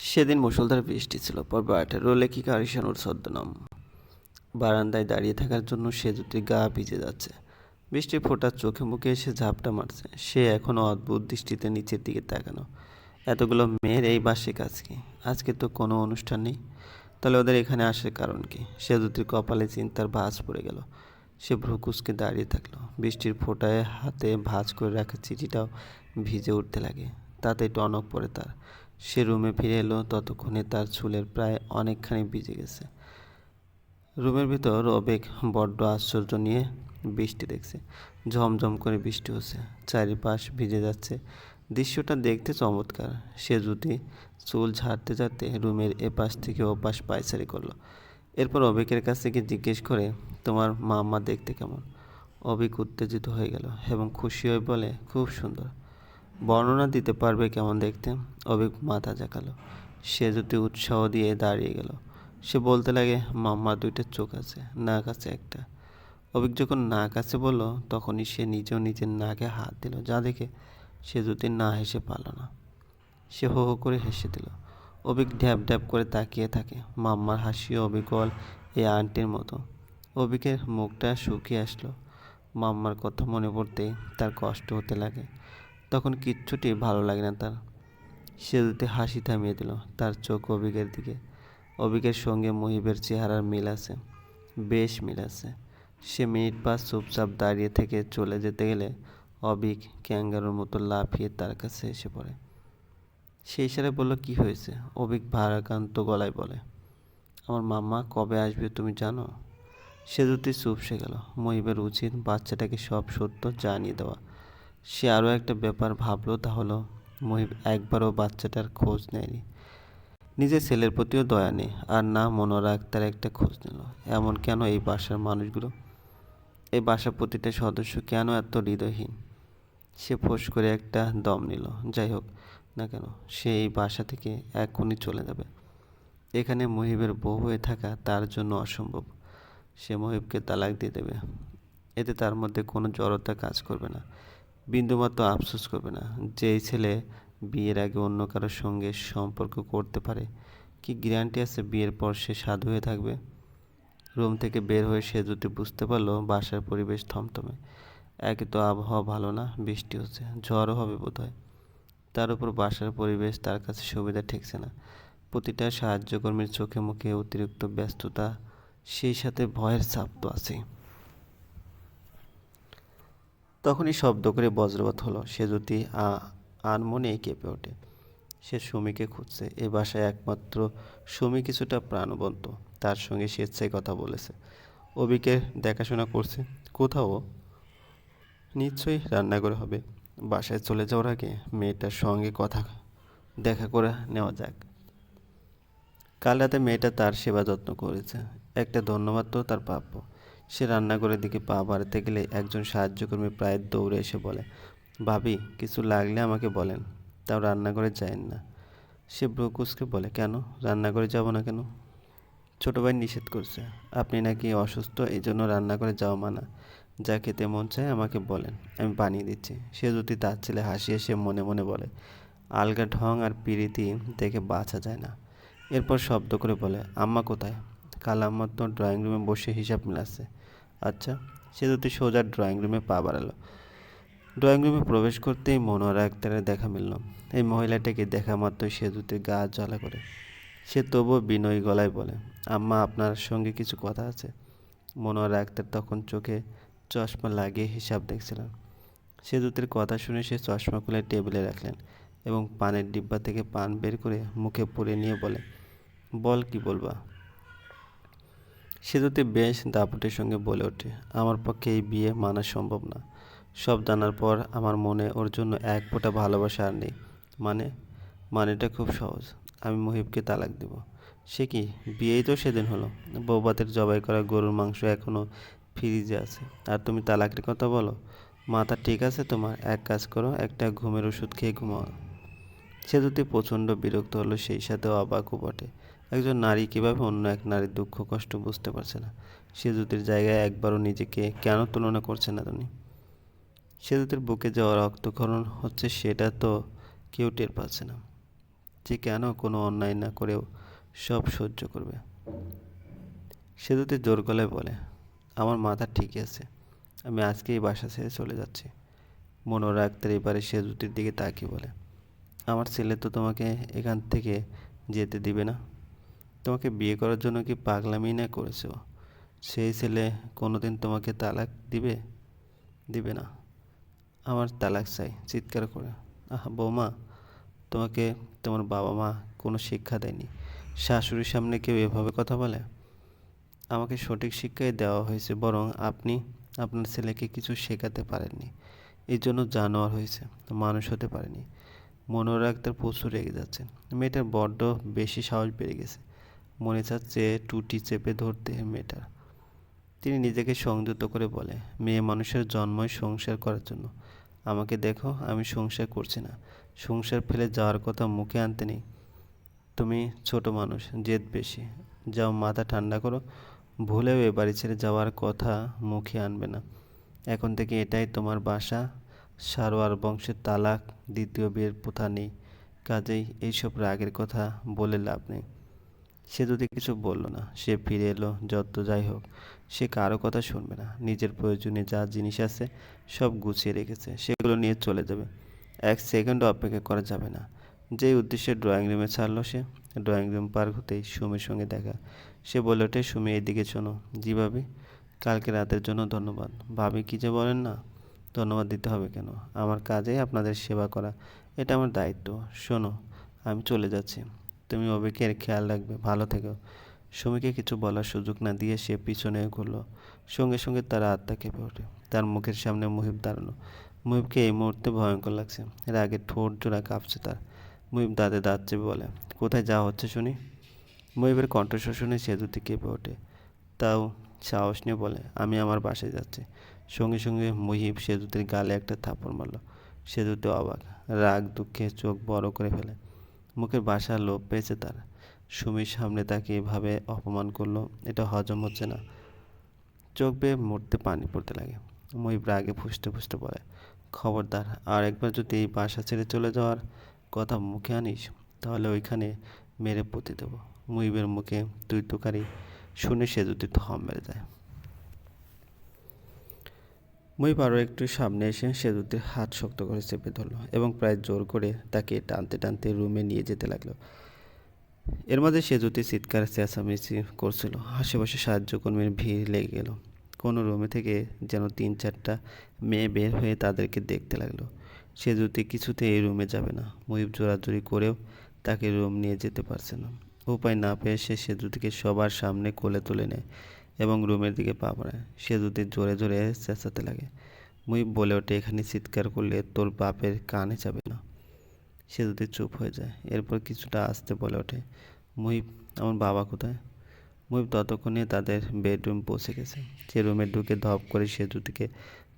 সেদিন মুসলধার বৃষ্টি ছিল, পর্ব আঠেরো লেখিকা আরিশানুর ছদ্মনাম। বারান্দায় দাঁড়িয়ে থাকার জন্য সে দুটি গা ভিজে যাচ্ছে। বৃষ্টির ফোঁটা চোখে মুখে এসে ঝাপটা মারছে। সে এখনও অদ্ভুত দৃষ্টিতে নিচের দিকে তাকানো। এতগুলো মেয়ের এই বাসে কাজ কি? আজকে তো কোনো অনুষ্ঠান নেই। তাহলে ওদের এখানে আসার কারণ কি? সে দুটির কপালে চিন্তার ভাঁজ পড়ে গেল। সে ভ্রুকুসকে দাঁড়িয়ে থাকল। বৃষ্টির ফোঁটায় হাতে ভাঁজ করে রাখা চিঠিটাও ভিজে উঠতে লাগে। তাতে টনক পড়ে তার। সে রুমে ফিরে এলো ততক্ষণে তার চুলের প্রায় অনেকখানি ভিজে গেছে। রুমের ভিতর অবেগ বড্ড আশ্চর্য নিয়ে বৃষ্টি দেখছে। ঝমঝম করে বৃষ্টি হচ্ছে। চারিপাশ ভিজে যাচ্ছে। দৃশ্যটা দেখতে চমৎকার। সে যদি চুল ঝাড়তে ঝাড়তে রুমের এপাশ থেকে ওপাশ পায়চারি করল। এরপর অভিকের কাছ থেকে জিজ্ঞেস করে, তোমার মাম্মা দেখতে কেমন? অভিক উত্তেজিত হয়ে গেল এবং খুশি হয়ে বলে, খুব সুন্দর। বর্ণনা দিতে পারবে কেমন দেখতে? অভিক মাথা জাকালো সে যদি উৎসাহ দিয়ে দাঁড়িয়ে গেল। সে বলতে লাগে, মাম্মা, দুইটা চোখ আছে, নাক আছে একটা। অভিক যখন নাক আছে বলল, তখনই সে নিজেও নিজের নাকে হাত দিল, যা দেখে সে যদি না হেসে পারল না। সে হো হো করে হেসে দিল। অভিক ঢ্যাপ ঢ্যাপ করে তাকিয়ে থাকে, মাম্মার হাসিও অবিকল এই আন্টির মতো। অভিকের মুখটা শুকিয়ে আসলো। মাম্মার কথা মনে পড়তেই তার কষ্ট হতে লাগে। তখন কিচ্ছুটি ভালো লাগে না তার। সে দুটি হাসি থামিয়ে দিল তার চোখ অভিকের দিকে। অভিকের সঙ্গে মহিবের চেহারার মিল আছে, বেশ মিল আছে। সে মিনিট পাঁচ চুপচাপ দাঁড়িয়ে থেকে চলে যেতে গেলে অবিক ক্যাঙ্গারুর মতো লাফিয়ে তার কাছে এসে পড়ে। সে ইশারে বলল, কি হয়েছে? অবিক ভারাক্রান্ত গলায় বলে, আমার মাম্মা কবে আসবে তুমি জানো? সে দুটি চুপসে গেল। মহিবের উচিত বাচ্চাটাকে সব সত্য জানিয়ে দেওয়া। সে আরও একটা ব্যাপার ভাবলো, তা হলো মহিব একবারও বাচ্চাটার খোঁজ নেয়নি। নিজের ছেলের প্রতিও দয়া নেই, আর না মনোরা আক্তার একটা খোঁজ নিল। এমন কেন এই বাসার মানুষগুলো? এই বাসার প্রতিটা সদস্য কেন এত হৃদয়হীন? সে ফোঁস করে একটা দম নিল, যাই হোক না কেন, সে এই বাসা থেকে এখনই চলে যাবে। এখানে মহিবের বউ হয়ে থাকা তার জন্য অসম্ভব। সে মহিবকে তালাক দিয়ে দেবে। এতে তার মধ্যে কোনো জড়তা কাজ করবে না। বিন্দুমাত্র আফসোস করবে না যেই ছেলে বিয়ের আগে অন্য কারোর সঙ্গে সম্পর্ক করতে পারে। কি গ্যারান্টি আছে বিয়ের পর সে সাধু হয়ে থাকবে? রুম থেকে বের হয়ে সে যদি বুঝতে পারল বাসার পরিবেশ থমথমে। একে তো আবহাওয়া ভালো না, বৃষ্টি হচ্ছে, ঝড়ও হবে বোধহয়। তার উপর বাসার পরিবেশ, তার কাছে সুবিধা ঠেকছে না। প্রতিটা সাহায্যকর্মীর চোখে মুখে অতিরিক্ত ব্যস্ততা, সেই সাথে ভয়ের চাপ তো আছেই। তখনই শব্দ করে বজ্রপাত হলো। সে যদি আনমনে কেঁপে ওঠে। সে সুমিকে খুঁজছে। এ বাসায় একমাত্র সুমি কিছুটা প্রাণবন্ত। তার সঙ্গে স্বেচ্ছায় কথা বলেছে। অবিকের দেখাশোনা করছে। কোথাও নিশ্চয়ই রান্নাঘরে হবে। বাসায় চলে যাওয়ার আগে মেয়েটার সঙ্গে কথা দেখা করে নেওয়া যাক। কাল রাতে মেয়েটা তার সেবা যত্ন করেছে। একটা ধন্যবাদ তো তার প্রাপ্য। সে রান্নাঘরের দিকে পা বাড়াতে গেলে একজন সাহায্যকর্মী প্রায় দৌড়ে এসে বলে, ভাবি, কিছু লাগলে আমাকে বলেন। তাও রান্নাঘরে যায়েন না। সে ব্রকুসকে বলে, কেন? রান্নাঘরে যাব না কেন? ছোটো ভাই নিষেধ করছে। আপনি নাকি অসুস্থ এই জন্য রান্নাঘরে যাওয়া মানা। যা খেতে মন চায় আমাকে বলেন, আমি বানিয়ে দিচ্ছি। সে যদি তার ছেলে হাসি এসে মনে মনে বলে, আলগা ঢং আর পিরিতি দেখে বাঁচা যায় না। এরপর শব্দ করে বলে, আম্মা কোথায়? কাল আম্মার তো ড্রয়িং রুমে বসে হিসাব মিলাচ্ছে। আচ্ছা সে যদি সোজা ড্রয়িং রুমে পা বাড়ালো। ড্রয়িং রুমে প্রবেশ করতেই মনোহরা আক্তারের দেখা মিলল। এই মহিলাটাকে দেখা মাত্রই সে দুটি গা জ্বালা করে। সে তবুও বিনয়ী গলায় বলে, আম্মা, আপনার সঙ্গে কিছু কথা আছে? মনোহরা আক্তার তখন চোখে চশমা লাগিয়ে হিসাব দেখছিলেন। সে দুটির কথা শুনে সে চশমা খুলে টেবিলে রাখলেন এবং পানের ডিব্বা থেকে পান বের করে মুখে পুরে নিয়ে বলে, বল কি বলবা? সে যদি বেশ দাপটের সঙ্গে বলে ওঠে, আমার পক্ষে এই বিয়ে মানা সম্ভব না। সব জানার পর আমার মনে ওর জন্য এক ফোঁটা ভালোবাসা আর নেই। মানে মানেটা খুব সহজ। আমি মহিবকে তালাক দেব। সে কি? বিয়েই তো সেদিন হলো। বৌবাতের জবাই করা গরুর মাংস এখনও ফ্রিজে আছে। আর তুমি তালাকের কথা বলো? মাথা ঠিক আছে তোমার? এক কাজ করো, একটা ঘুমের ওষুধ খেয়ে ঘুমাও। সে যদি প্রচণ্ড বিরক্ত হলো, সেই সাথে অবাকও বটে। একজন নারী কীভাবে অন্য এক নারীর দুঃখ কষ্ট বুঝতে পারছে না। সেজুতির জায়গায় একবারও নিজেকে কেন তুলনা করছে না তুমি সেজুতির বুকে যাওয়া রক্তক্ষরণ হচ্ছে সেটা তো কেউ টের পাচ্ছে না। যে কেন কোনো অন্যায় না করেও সব সহ্য করবে। সেতুতে জোর গলায় বলে, আমার মাথা ঠিকই আছে। আমি আজকেই বাসা ছেড়ে চলে যাচ্ছি। মনোরা আক্তার এবারে সেতুটির দিকে তাকিয়ে বলে আমার ছেলে তো তোমাকে এখান থেকে যেতে দিবে না। তোমাকে বিয়ে করার জন্য কি পাগলামি না করেছ? সেই ছেলে কোনোদিন তোমাকে তালাক দিবে? দিবে না। আমার তালাক চাই, চিৎকার করে। আহ, বৌমা, তোমাকে তোমার বাবা মা কোনো শিক্ষা দেয়নি। শাশুড়ির সামনে কেউ এভাবে কথা বলে? আমাকে সঠিক শিক্ষাই দেওয়া হয়েছে, বরং আপনি আপনার ছেলেকে কিছু শেখাতে পারেননি। এই জন্য জানোয়ার হয়েছে, মানুষ হতে পারেনি। আক্তার প্রচুর রেগে যাচ্ছে মেয়েটার বড্ড বেশি সাহস বেড়ে গেছে। মনে চাচ্ছে টুটি চেপে ধরতে মেয়েটার। তিনি নিজেকে সংযত করে বলে, মেয়ে মানুষের জন্মই সংসার করার জন্য। আমাকে দেখো, আমি সংসার করছি না। সংসার ফেলে যাওয়ার কথা মুখে আনতে নেই। তুমি ছোট মানুষ, জেদ বেশি। যাও মাথা ঠান্ডা করো। ভুলেও এ বাড়ি ছেড়ে যাওয়ার কথা মুখে আনবে না। এখন থেকে এটাই তোমার বাসা। সারোয়ার বংশের তালাক, দ্বিতীয় বিয়ের প্রথা নেই কাজেই এইসব রাগের কথা বলে লাভ নেই। সে যদি কিছু বলল না, সে ফিরে এলো, যত যাই হোক, সে কারও কথা শুনবে না। নিজের প্রয়োজনে যা জিনিস আছে সব গুছিয়ে রেখেছে, সেগুলো নিয়ে চলে যাবে। এক সেকেন্ডও অপেক্ষা করা যাবে না। যেই উদ্দেশ্যে ড্রয়িং রুমে ছাড়লো সে, ড্রয়িং রুম পার হতেই সুমির সঙ্গে দেখা। সে বলে ওঠে সুমি, এদিকে শোনো। জি ভাবি, কালকে রাতের জন্য ধন্যবাদ। ভাবি কী যে বলেন না ধন্যবাদ দিতে হবে কেন? আমার কাজেই আপনাদের সেবা করা। এটা আমার দায়িত্ব। শোনো, আমি চলে যাচ্ছি। তুমি অবিকের খেয়াল রাখবে। ভালো থেকো। সুমিকে কিছু বলার সুযোগ না দিয়ে সে পিছনে ঘুরলো। সঙ্গে সঙ্গে তার আত্মা কেঁপে ওঠে। তার মুখের সামনে মুহিব দাঁড়ানো। মুহিবকে এই মুহূর্তে ভয়ঙ্কর লাগছে। এর আগে ঠোঁট জোড়া কাঁপছে তার। মুহিব দাঁতে দাঁত চেপে বলে, কোথায় যাওয়া হচ্ছে শুনি? মুহিবের কণ্ঠস্বর শুনে সেতুতে কেঁপে ওঠে। তাও সাহস নিয়ে বলে, আমি আমার বাসায় যাচ্ছি। সঙ্গে সঙ্গে মহিব সেতুতির গালে একটা থাপড় মারল। সেতুতে অবাক, রাগ, দুঃখে চোখ বড় করে ফেলে। মুখের বাসা লোভ পেয়েছে তার। সুমির সামনে তাকে এভাবে অপমান করল, এটা হজম হচ্ছে না। চোখ বেয়ে মরতে পানি পড়তে লাগে। মহিব রাগে ফুসতে ফুসতে বলে, খবরদার, আর একবার যদি এই বাসা ছেড়ে চলে যাওয়ার কথা মুখে আনিস, তাহলে ওইখানে মেরে পুঁতে দেবো। মুহিবের মুখে তুই তুকারি শুনে সে যদি থম মেরে যায় মুহিব আরও একটু সামনে এসে সেতুতির হাত শক্ত করে চেপে ধরলো এবং প্রায় জোর করে তাকে টানতে টানতে রুমে নিয়ে যেতে লাগল। এর মাঝে সেতুতি চিৎকার, চেঁচামেচি করছিল। আশেপাশে সাহায্য কর্মীর ভিড় লেগে গেল। কোনো রুমে থেকে যেন তিন চারটা মেয়ে বের হয়ে তাদেরকে দেখতে লাগল। সেতুতি কিছুতে এই রুমে যাবে না। মুহিব জোরাজুরি করেও তাকে রুম নিয়ে যেতে পারছে না। উপায় না পেয়ে সে সেতুতিকে সবার সামনে কোলে তুলে নেয়। এবং রুমের দিকে পা বাড়ায়। সেতুতি জোরে জোরে চেঁচাতে লাগে। মুহিব বলে ওঠে, এখানে চিৎকার করলে তোর বাপের কানে যাবে না। সেতুতি চুপ হয়ে যায়। এরপর কিছুটা আসতে বলে ওঠে মুহিব আমার বাবা কোথায়? মুহিব ততক্ষণে তাদের বেডরুম পৌঁছে গেছে। সে রুমে ঢুকে ধপ করে সেতুটিকে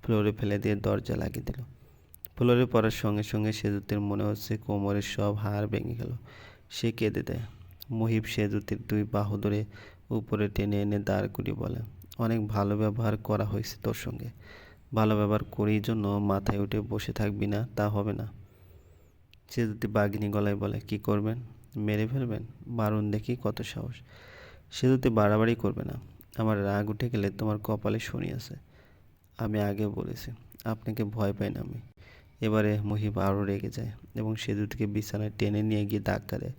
ফ্লোরে ফেলে দিয়ে দরজা লাগিয়ে দিল। ফ্লোরে পড়ার সঙ্গে সঙ্গে সেতুতির মনে হচ্ছে কোমরের সব হাড় ভেঙে গেল। সে কেঁদে দেয়। মুহিব সেতুতির দুই বাহু ধরে উপরে টেনে এনে দাঁড় করিয়ে বলে, অনেক ভালো ব্যবহার করা হয়েছে তোর সঙ্গে। ভালো ব্যবহার করেই জন্য মাথায় উঠে বসে থাকবি না, তা হবে না সে যদি বাঘিনী গলায় বলে, কি করবেন? মেরে ফেলবেন? মারুন দেখি কত সাহস সে যদি বাড়াবাড়ি করবে না, আমার রাগ উঠে গেলে তোমার কপালে শনি আছে। আমি আগে বলেছি, আপনাকে ভয় পাই না আমি। এবারে মহিব আরও রেগে যায় এবং সেতুটিকে বিছানায় টেনে নিয়ে গিয়ে ধাক্কা দেয়।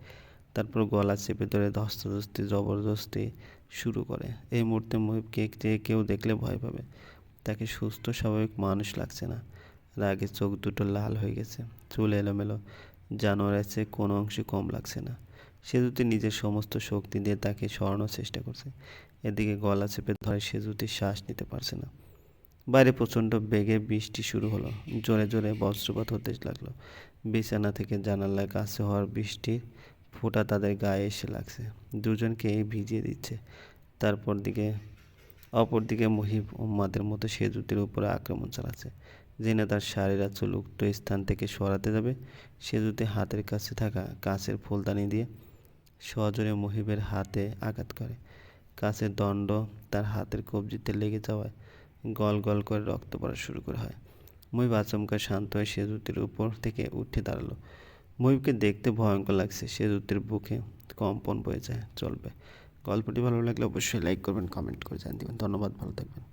তারপর গলা চেপে ধরে ধস্তাধস্তি, জবরদস্তি শুরু করে। এই মুহূর্তে মহিবকে কেউ দেখলে ভয় পাবে। তাকে সুস্থ, স্বাভাবিক মানুষ লাগছে না। রাগে চোখ দুটো লাল হয়ে গেছে। চুল এলোমেলো। জানোয়ারের চেয়ে কোনো অংশে কম লাগছে না। সে যদি নিজের সমস্ত শক্তি দিয়ে তাকে সরানোর চেষ্টা করছে। এদিকে গলা চেপে ধরে সে যদি শ্বাস নিতে পারছে না। বাইরে প্রচণ্ড বেগে বৃষ্টি শুরু হলো। জোরে জোরে বজ্রপাত হতে লাগল। বিছানা থেকে জানালার কাছে হওয়ার বৃষ্টির ফোঁটা তাদের গায়ে এসে লাগছে। দুজনকেই ভিজিয়ে দিচ্ছে। তারপর দিকে অপরদিকে মহিব উম্মাদের মতো সেতুতির উপরে আক্রমণ চালাচ্ছে। জেনে তার শাড়িরা চুল উক্ত স্থান থেকে সরাতে যাবে। সেতুতে হাতের কাছে থাকা কাছের ফুলদানি দিয়ে সজোরে মহিবের হাতে আঘাত করে। কাছের দণ্ড তার হাতের কবজিতে লেগে যাওয়ায় গল গল করে রক্ত পড়া শুরু করা হয়। মুহিব আচমকা শান্ত হয়ে সেতুতির উপর থেকে উঠে দাঁড়াল। মহিবকে দেখতে ভয়ঙ্কর লাগছে, সে দূতের বুকে কম্পন বয়ে যায়, চলবে। গল্পটি ভালো লাগলে অবশ্যই লাইক করবেন কমেন্ট করে জানিয়ে দেবেন। ধন্যবাদ, ভালো থাকবেন।